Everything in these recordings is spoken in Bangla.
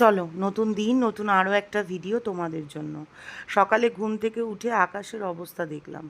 চলো, নতুন দিন, নতুন আরও একটা ভিডিও তোমাদের জন্য। সকালে ঘুম থেকে উঠে আকাশের অবস্থা দেখলাম।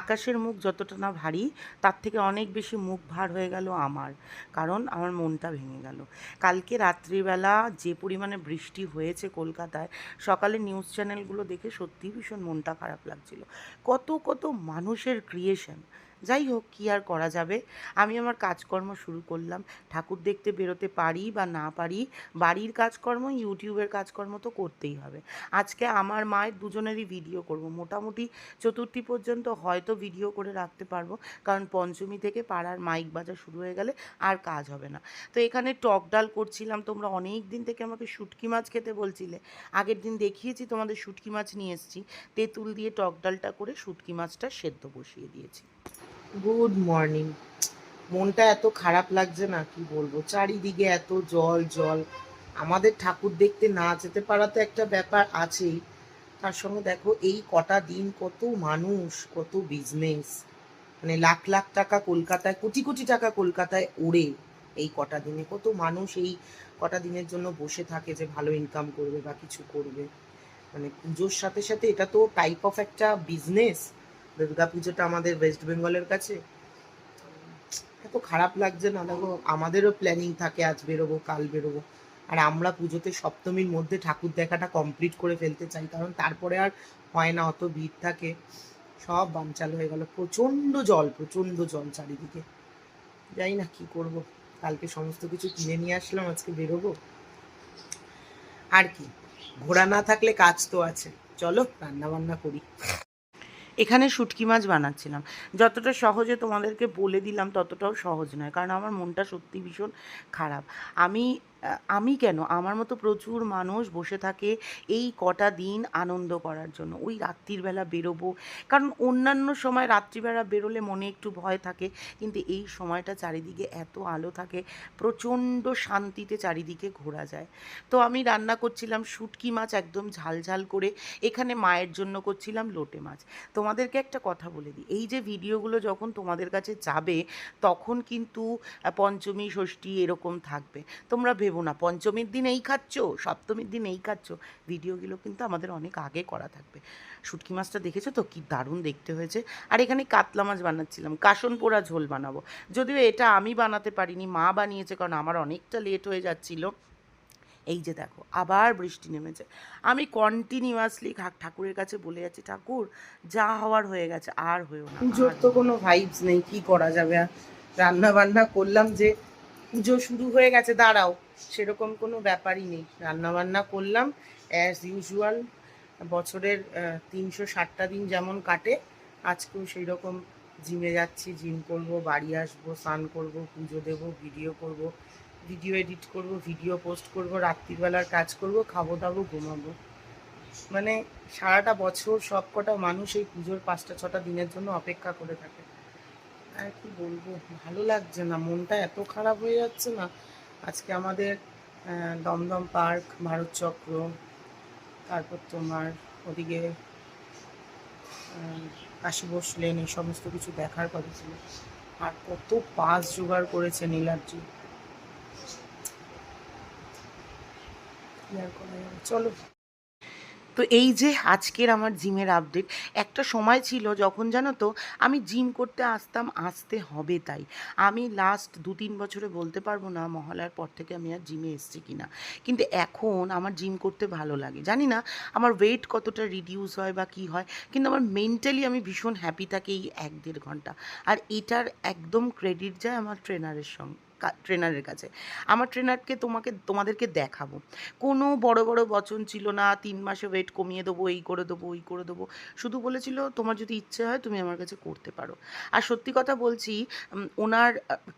আকাশের মুখ যতটা না ভারী, তার থেকে অনেক বেশি মুখ ভার হয়ে গেল আমার, কারণ আমার মনটা ভেঙে গেল। কালকে রাত্রিবেলা যে পরিমাণে বৃষ্টি হয়েছে কলকাতায়, সকালে নিউজ চ্যানেলগুলো দেখে সত্যিই ভীষণ মনটা খারাপ লাগছিল। কত কত মানুষের ক্রিয়েশন যাই হোক, কী আর করা যাবে? আমি আমার কাজকর্ম শুরু করলাম। ঠাকুর দেখতে বেরোতে পারি বা না পারি, বাড়ির কাজকর্ম, ইউটিউবের কাজকর্ম তো করতেই হবে। আজকে আমার মায়ের দুজনেরই ভিডিও করব। মোটামুটি চতুর্থী পর্যন্ত হয়তো ভিডিও করে রাখতে পারব, কারণ পঞ্চমী থেকে পাড়ার মাইক বাজা শুরু হয়ে গেলে আর কাজ হবে না। তো এখানে টক ডাল করছিলাম, তোমরা অনেক দিন থেকে আমাকে শুটকি মাছ খেতে বলছিলে। আগের দিন দেখিয়েছি, তোমাদের শুটকি মাছ নিয়ে এসেছি। তেঁতুল দিয়ে টক ডালটা করে শুটকি মাছটা সেদ্ধ বসিয়ে দিয়েছি। গুড মর্নিং মনটা এত খারাপ লাগছে না, কি বলব? চারিদিকে এত জল জল। আমাদের ঠাকুর দেখতে না যেতে পারা তো একটা ব্যাপার আছেই। তার সঙ্গে দেখো, এই কটা দিন কত মানুষ, কত বিজনেস মানে লাখ লাখ টাকা কলকাতায়, কোটি কোটি টাকা কলকাতায় ওড়ে এই কটা দিনে। কত মানুষ এই কটা দিনের জন্য বসে থাকে যে ভালো ইনকাম করবে বা কিছু করবে। মানে পুজোর সাথে সাথে এটা তো টাইপ অফ একটা বিজনেস দুর্গা পুজোটা আমাদের ওয়েস্ট বেঙ্গলের কাছে। এত খারাপ লাগছে না, দেখো, আমাদেরও প্ল্যানিং থাকে, আজ বেরোবো, কাল বেরোবো। আর আমরা পুজোতে সপ্তমীর মধ্যে ঠাকুর দেখাটা কমপ্লিট করে ফেলতে চাই, কারণ তারপরে আর হয় না, অত ভিড় থাকে। সব বানচাল হয়ে গেল, প্রচণ্ড জল প্রচণ্ড জল চারিদিকে। যাই না কি করব, কালকে সমস্ত কিছু কিনে নিয়ে আসলাম, আজকে বেরোবো। আর কি, ঘোড়া না থাকলে কাজ তো আছে। চলো রান্না বান্না করি। এখানে শুটকি মাছ বানাচ্ছিলাম। যতটা সহজে তোমাদেরকে বলে দিলাম, ততটাও সহজ নয়, কারণ আমার মনটা সত্যি ভীষণ খারাপ। আমি আমি কেন? আমার মতো প্রচুর মানুষ বসে থাকে এই কটা দিন আনন্দ করার জন্য। ওই রাত্রির বেলা বেরোবো। কারণ অন্যান্য সময় রাত্রিবেলা বেরোলে মনে একটু ভয় থাকে। কিন্তু এই সময়টা চারিদিকে এত আলো থাকে, প্রচণ্ড শান্তিতে চারিদিকে ঘোরা যায়। তো আমি রান্না করছিলাম শুটকি মাছ একদম ঝাল ঝাল করে। এখানে মায়ের জন্য করছিলাম লোটে মাছ। তোমাদেরকে একটা কথা বলে দিই। এই যে ভিডিওগুলো যখন তোমাদের কাছে যাবে, তখন কিন্তু পঞ্চমী, ষষ্ঠী এরকম থাকবে। তোমরা ভেবো না। পঞ্চমীর দিন এই খাচ্ছ সপ্তমীর দিন এই খাচ্ছ। ভিডিওগুলো কিন্তু আমাদের অনেক আগে করা থাকবে। শুটকি মাছটা দেখেছ তো? কি দারুণ দেখতে হয়েছে। আর এখানে কাতলা মাছ বানাচ্ছিলাম। কাসন পোড়া ঝোল বানাবো। যদিও এটা আমি বানাতে পারিনি মা বানিয়েছে কারণ আমার অনেকটা লেট হয়ে যাচ্ছিল। এই যে দেখো আবার বৃষ্টি নেমেছে। আমি কন্টিনিউয়াসলি ঠাকুরের কাছে বলে যাচ্ছি ঠাকুর যা হওয়ার হয়ে গেছে আর হয়েও না। পুজোর তো কোনো ভাইবস নেই কি করা যাবে? আর রান্না বান্না করলাম যে পুজো শুরু হয়ে গেছে, দাঁড়াও। সেরকম কোনো ব্যাপারই নেই। রান্না বান্না করলাম অ্যাজ ইউজুয়াল বছরের তিনশো ষাটটা দিন যেমন কাটে, আজকেও সেই রকম জিমে যাচ্ছি, জিম করব, বাড়ি আসব, স্নান করব, পুজো দেব ভিডিও করব ভিডিও এডিট করব ভিডিও পোস্ট করব, রাত্রিবেলার কাজ করব, খাব দাবো, ঘুমাবো। মানে সারাটা বছর সব কটা মানুষ এই পুজোর পাঁচটা ছটা দিনের জন্য অপেক্ষা করে থাকে। আর কি বলব? ভালো লাগছে না, মনটা এত খারাপ হয়ে যাচ্ছে না? আজকে আমাদের দমদম পার্ক, ভারত চক্র, তারপর তোমার ওদিকে কাশী বসলেন এই সমস্ত কিছু দেখার কথা ছিল। আর কত পাস জোগাড় করেছে নীলাদ্রি? চলো। তো এই যে আজকের আমার জিমের আপডেট একটা সময় ছিল যখন জানো তো, আমি জিম করতে আসতাম, আসতে হবে তাই। আমি লাস্ট দু তিন বছরে বলতে পারব না মহালয়ার পর থেকে আমি আর জিমে এসেছি কিনা। কিন্তু এখন আমার জিম করতে ভালো লাগে। জানি না আমার ওয়েট কতটা রিডিউস হয় বা কী হয়, কিন্তু আমার মেন্টালি আমি ভীষণ হ্যাপি থাকি এই এক দেড় ঘণ্টা। আর এটার একদম ক্রেডিট যায় আমার ট্রেনারের সঙ্গে। ট্রেনারের কাছে। আমার ট্রেনারকে তোমাকে তোমাদেরকে দেখাবো। কোনো বড় বড় বচন ছিল না তিন মাসে ওয়েট কমিয়ে দেবো এই করে দেবো ওই করে দেবো। শুধু বলেছিল তোমার যদি ইচ্ছে হয় তুমি আমার কাছে করতে পারো। আর সত্যি কথা বলছি ওনার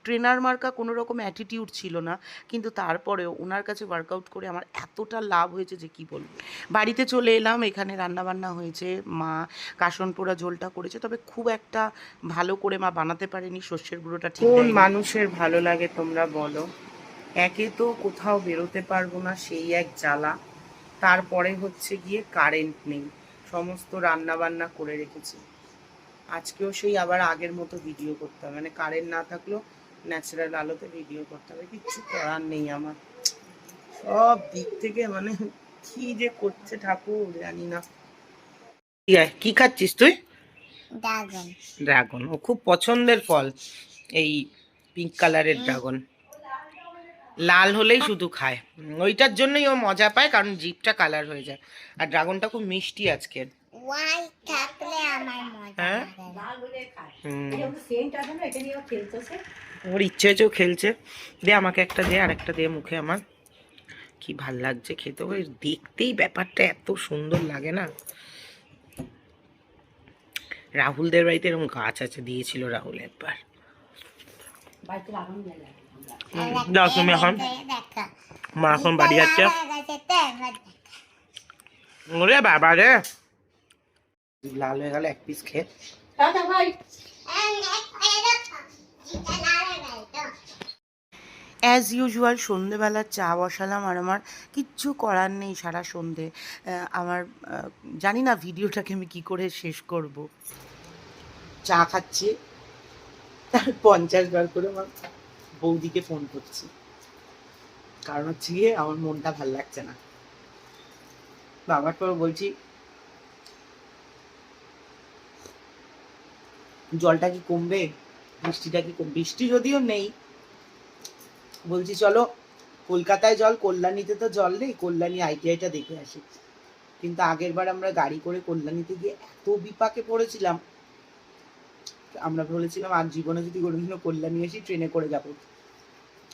ট্রেনার মার্কা কোনো রকম অ্যাটিটিউড ছিল না। কিন্তু তারপরেও ওনার কাছে ওয়ার্কআউট করে আমার এতটা লাভ হয়েছে যে কি বলব। বাড়িতে চলে এলাম এখানে রান্নাবান্না হয়েছে মা কাসন পোড়া ঝোলটা করেছে। তবে খুব একটা ভালো করে মা বানাতে পারেনি শস্যের গুঁড়োটা ঠিক মানুষের ভালো লাগে তোমরা বলো একে তো কোথাও বেরোতে পারব না সেই এক জ্বালা। তারপরে হচ্ছে গিয়ে কারেন্ট নেই সমস্ত রান্না বান্না করে রেখেছি। আজকেও সেই আবার আগের মতো ভিডিও করতে হবে মানে কারেন্ট না থাকলেও ন্যাচারাল আলোতে ভিডিও করতে হবে কিচ্ছু করার নেই আমার। সব দিক থেকে মানে কি যে করছে ঠাকুর জানি না। কি কি খাচ্ছিস তুই? ড্রাগন। ড্রাগন ও খুব পছন্দের ফল। এই পিঙ্ক কালারের ড্রাগন লাল হলেই শুধু খায়। ওইটার জন্যই ও মজা পায় কারণ জিপটা কালার হয়ে যায়। আর ড্রাগনটা খুব মিষ্টি আজকের। হ্যাঁ? ওর ইচ্ছে হয়েছেও খেলছে। দে আমাকে একটা দে আর একটা দে মুখে আমার। কি ভালো লাগছে খেতে। ওই দেখতেই ব্যাপারটা এত সুন্দর লাগে না। রাহুলদের বাড়িতে এরকম গাছ আছে দিয়েছিল রাহুল একবার। যাও তুমি এখন। মা এখন বাড়ি যাচ্ছে। ওরে বাবা রে। লাল হয়ে গেল এক পিস খেয়ে। অ্যাজ ইউজুয়াল সন্ধেবেলা চা বসালাম আর আমার কিচ্ছু করার নেই সারা সন্ধে। আমার জানি না ভিডিওটাকে আমি কি করে শেষ করব। চা খাচ্ছি। তার পঞ্চাশ বার করে আমার বৌদিকে ফোন করছি। কারণ হচ্ছে গিয়ে আমার মনটা ভালো লাগছে না। বাবার পর বলছি, জলটা কি কমবে? বৃষ্টিটা কি কম? বৃষ্টি যদিও নেই। বলছি, চলো কলকাতায় জল, কল্যাণীতে তো জল নেই। কল্যাণী আইটিআইটা দেখে আসি। কিন্তু আগের বার আমরা গাড়ি করে কল্যাণীতে গিয়ে এত বিপাকে পড়েছিলাম। আমরা বলেছিলাম, আর জীবনে যদি কোনোদিনও কল্যাণী আসি, ট্রেনে করে যাব।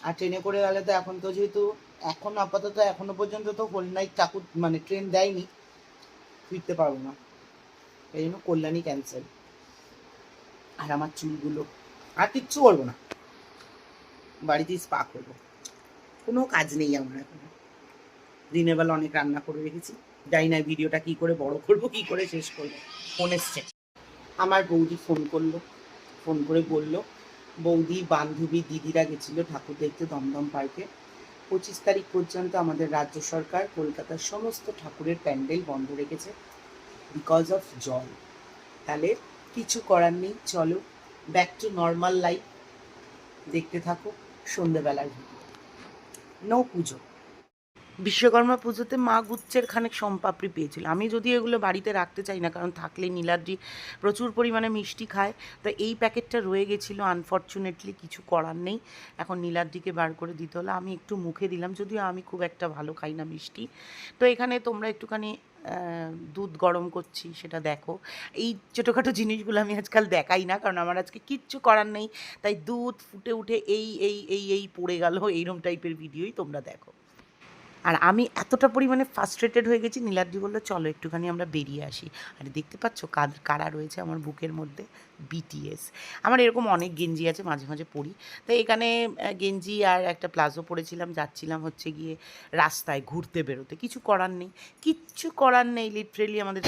আর ট্রেনে করে গেলে তো এখন তো যেহেতু, এখন আপাতত এখনও পর্যন্ত তো কল্যাণী ঠাকুর মানে ট্রেন দেয়নি, ফিরতে পারব না। এই জন্য কল্যাণী ক্যান্সেল আর আমার চুলগুলো, আর কিচ্ছু করব না। বাড়িতেই স্পা করব। কোনো কাজ নেই আমার এখন। দিনের বেলা অনেক রান্না করে রেখেছি। জানি না ভিডিওটা কি করে বড় করব, কি করে শেষ করব। ফোন এসছে। আমার বৌদি ফোন করল, ফোন করে বলল, বৌদি, বান্ধবী, দিদিরা গেছিল ঠাকুর দেখতে দমদম পার্কে। পঁচিশ তারিখ পর্যন্ত আমাদের রাজ্য সরকার কলকাতার সমস্ত ঠাকুরের প্যান্ডেল বন্ধ রেখেছে বিকজ অফ জল। তাহলে কিছু করার নেই, চলো ব্যাক টু নর্মাল লাইফ দেখতে থাকো সন্ধ্যেবেলার ভিডিও নো পুজো। বিশ্বকর্মা পুজোতে মা গুচ্ছের খানেক সম্পাপড়ি পেয়েছিল। আমি যদি এগুলো বাড়িতে রাখতে চাই না, কারণ থাকলে নীলাদ্রি প্রচুর পরিমাণে মিষ্টি খায়, তো এই প্যাকেটটা রয়ে গেছিল। আনফর্চুনেটলি কিছু করার নেই। এখন নীলাদ্রিকে বার করে দিতে হলো। আমি একটু মুখে দিলাম, যদিও আমি খুব একটা ভালো খাই না মিষ্টি। তো এখানে তোমরা একটুখানি দুধ গরম করছি, সেটা দেখো। এই ছোটোখাটো জিনিসগুলো আমি আজকাল দেখাই না, কারণ আমার আজকে কিচ্ছু করার নেই। তাই দুধ ফুটে উঠে এই এই এই এই পড়ে গেল, এইরম টাইপের ভিডিওই তোমরা দেখো। আর আমি এতটা পরিমাণে ফার্স্ট্রেটেড হয়ে গেছি নীলাদ্রি বলল চলো একটুখানি আমরা বেরিয়ে আসি। আর দেখতে পাচ্ছ কাদ কারা রয়েছে আমার বুকের মধ্যে? বিটিএস আমার এরকম অনেক গেঞ্জি আছে মাঝে মাঝে পরি। তো এখানে গেঞ্জি আর একটা প্লাজো পরেছিলাম যাচ্ছিলাম হচ্ছে গিয়ে রাস্তায় ঘুরতে বেরোতে। কিছু করার নেই কিচ্ছু করার নেই লিটারেলি আমাদের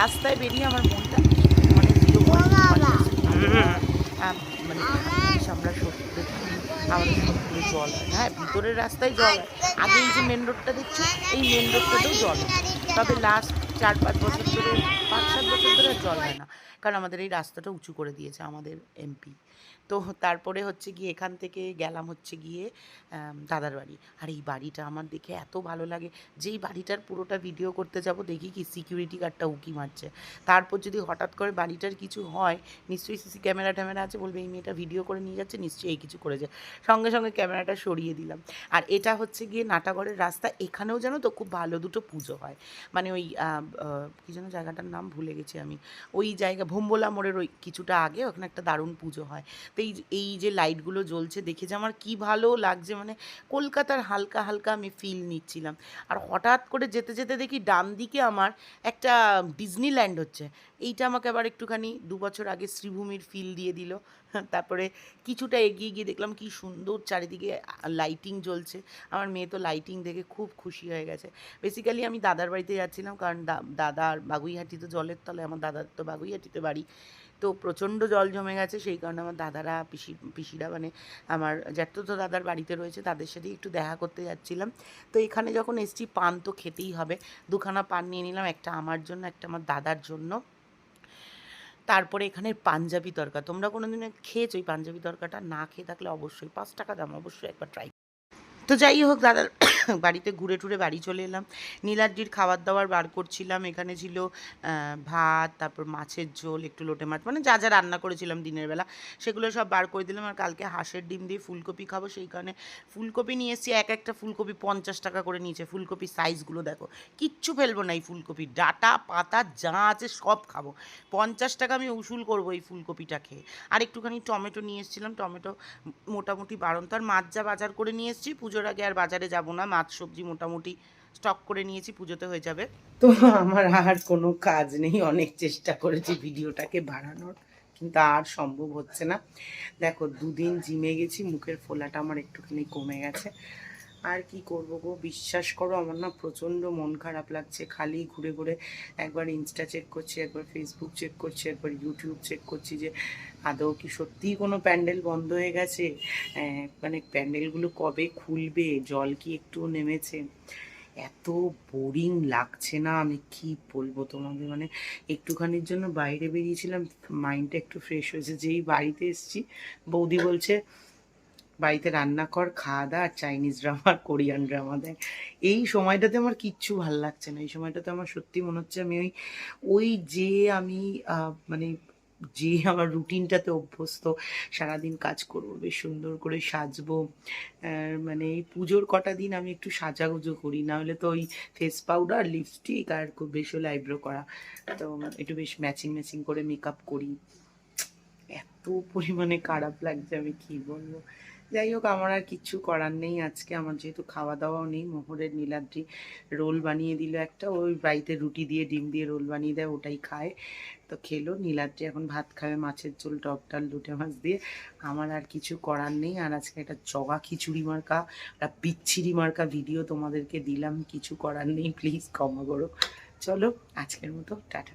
রাস্তায় বেরিয়ে আমার মনটা মানে মানে আমরা সত্যি আমাদের সবগুলো জল হয়। হ্যাঁ ভিতরের রাস্তায় জল হয়। আগে এই যে মেন রোডটা দেখছি, এই মেন রোডটাতেও জল তবে লাস্ট চার পাঁচ বছর ধরে, পাঁচ সাত বছর ধরে জল হয় না। কারণ আমাদের এই রাস্তাটা উঁচু করে দিয়েছে আমাদের এমপি তো তারপরে হচ্ছে গিয়ে এখান থেকে গেলাম হচ্ছে গিয়ে দাদার বাড়ি। আর এই বাড়িটা আমার দেখে এত ভালো লাগে। যেই বাড়িটার পুরোটা ভিডিও করতে যাব, দেখি কি সিকিউরিটি গার্ডটা উকি মারছে। তারপর যদি হঠাৎ করে বাড়িটার কিছু হয়, নিশ্চয়ই সিসি ক্যামেরা ট্যামেরা আছে, বলবে এই মেয়েটা ভিডিও করে নিয়ে যাচ্ছে, নিশ্চয়ই এই কিছু করেছে। সঙ্গে সঙ্গে ক্যামেরাটা সরিয়ে দিলাম। আর এটা হচ্ছে গিয়ে নাটাগড়ের রাস্তা, এখানেও জানো তো খুব ভালো দুটো পুজো হয়। মানে ওই কী যেন জায়গাটার নাম ভুলে গেছি আমি। ওই জায়গা, ভোম্বলা মোড়ের ওই কিছুটা আগে ওখানে একটা দারুণ পুজো হয়। তো এই এই যে লাইটগুলো জ্বলছে দেখে যে আমার কি ভালো লাগছে মানে কলকাতার হালকা হালকা আমি ফিল নিচ্ছিলাম। আর হঠাৎ করে যেতে যেতে দেখি ডান দিকে আমার একটা ডিজনিল্যান্ড হচ্ছে। এইটা আমাকে আবার একটুখানি দু বছর আগে শ্রীভূমির ফিল দিয়ে দিল। তারপরে কিছুটা এগিয়ে গিয়ে দেখলাম কি সুন্দর চারিদিকে লাইটিং জ্বলছে। আমার মেয়ে তো লাইটিং দেখে খুব খুশি হয়ে গেছে। বেসিক্যালি আমি দাদার বাড়িতে যাচ্ছিলাম, কারণ দা- দাদার বাগুইহাটি তো জলের তলে, আমার দাদার তো বাগুইহাটিতে বাড়ি। তো প্রচণ্ড জল জমে গেছে, সেই কারণে আমার দাদারা, পিসি, পিসিরা মানে আমার জ্যাঠতো তো দাদার বাড়িতে রয়েছে, তাদের সাথেই একটু দেখা করতে যাচ্ছিলাম। তো এখানে যখন এসছি, পান তো খেতেই হবে। দুখানা পান নিয়ে নিলাম, একটা আমার জন্য, একটা আমার দাদার জন্য। তারপরে এখানে পাঞ্জাবি তরকা তোমরা কোনো দিনে খেয়েছো? ওই পাঞ্জাবি তরকাটা না খেয়ে থাকলে অবশ্যই। পাঁচ টাকা দাম, অবশ্যই একবার ট্রাই তো যাই হোক, দাদার বাড়িতে ঘুরে টুরে বাড়ি চলে এলাম। নীলাদ্রির খাবার দাবার বার করছিলাম। এখানে ছিল ভাত, তারপর মাছের ঝোল, একটু লোটে মাছ মানে যা যা রান্না করেছিলাম দিনের বেলা, সেগুলো সব বার করে দিলাম। আর কালকে হাঁসের ডিম দিয়ে ফুলকপি খাব সেই কারণে ফুলকপি নিয়ে এসেছি। এক একটা ফুলকপি পঞ্চাশ টাকা করে নিয়েছে। ফুলকপির সাইজগুলো দেখো, কিচ্ছু ফেলব না এই ফুলকপি। ডাটা, পাতা, যা আছে সব খাব। পঞ্চাশ টাকা আমি উসুল করব এই ফুলকপিটা খেয়ে। আর একটুখানি টমেটো নিয়ে এসেছিলাম। টমেটো মোটামুটি বারণ তো আর মাছ যা বাজার করে নিয়ে এসেছি পুজোর আগে আর বাজারে যাব না, মাছ, সবজি মোটামুটি স্টক করে নিয়েছি, পুজোতে হয়ে যাবে। তো আমার আর কোনো কাজ নেই, অনেক চেষ্টা করেছি ভিডিওটাকে বাড়ানোর, কিন্তু আর সম্ভব হচ্ছে না। দেখো, দুদিন জিমে গেছি, মুখের ফোলাটা আমার একটুখানি কমে গেছে। আর কি করব গো? বিশ্বাস করো, আমার না প্রচণ্ড মন খারাপ লাগছে। খালি ঘুরে ঘুরে একবার ইনস্টা চেক করছি, একবার ফেসবুক চেক করছি, একবার ইউটিউব চেক করছি যে, আদৌ কি সত্যিই কোনো প্যান্ডেল বন্ধ হয়ে গেছে? মানে প্যান্ডেলগুলো কবে খুলবে? জল কি একটু নেমেছে? এত বোরিং লাগছে না? আমি কি বলব তোমাদের? মানে একটুখানির জন্য বাইরে বেরিয়েছিলাম মাইন্ডটা একটু ফ্রেশ হয়েছে। যেই বাড়িতে এসেছি, বৌদি বলছে বাড়িতে রান্না কর, খাওয়া দাওয়া, আর চাইনিজ ড্রামা কোরিয়ান ড্রামা দেয় এই সময়টাতে আমার কিচ্ছু ভালো লাগছে না। এই সময়টাতে আমার সত্যি মনে হচ্ছে আমি ওই ওই যে আমি মানে যে আমার রুটিনটাতে অভ্যস্ত, সারাদিন কাজ করব, বেশ সুন্দর করে সাজবো মানে এই পুজোর কটা দিন আমি একটু সাজাগুজো করি। না হলে তো ওই ফেস পাউডার লিপস্টিক আর খুব বেশ হলে আইব্রো করা। তো একটু বেশ ম্যাচিং ম্যাচিং করে মেকআপ করি। এত পরিমাণে খারাপ লাগছে আমি কি বলব? যাই হোক, আমার আর কিচ্ছু করার নেই আজকে। আমার যেহেতু খাওয়া দাওয়াও নেই, মোহরের নীলাদ্রি রোল বানিয়ে দিল একটা। ওই বাড়িতে রুটি দিয়ে, ডিম দিয়ে রোল বানিয়ে দেয়, ওটাই খায়। তো খেলো, নীলাদ্রি এখন ভাত খাবে, মাছের ঝোল, টক ডাল লুটে মাছ দিয়ে। আমার আর কিছু করার নেই। আর আজকে একটা জগা খিচুড়ি মার্কা, একটা বিচ্ছিরি মার্কা ভিডিও তোমাদেরকে দিলাম। কিছু করার নেই, প্লিজ ক্ষমা করো। চলো, আজকের মতো, টাটা।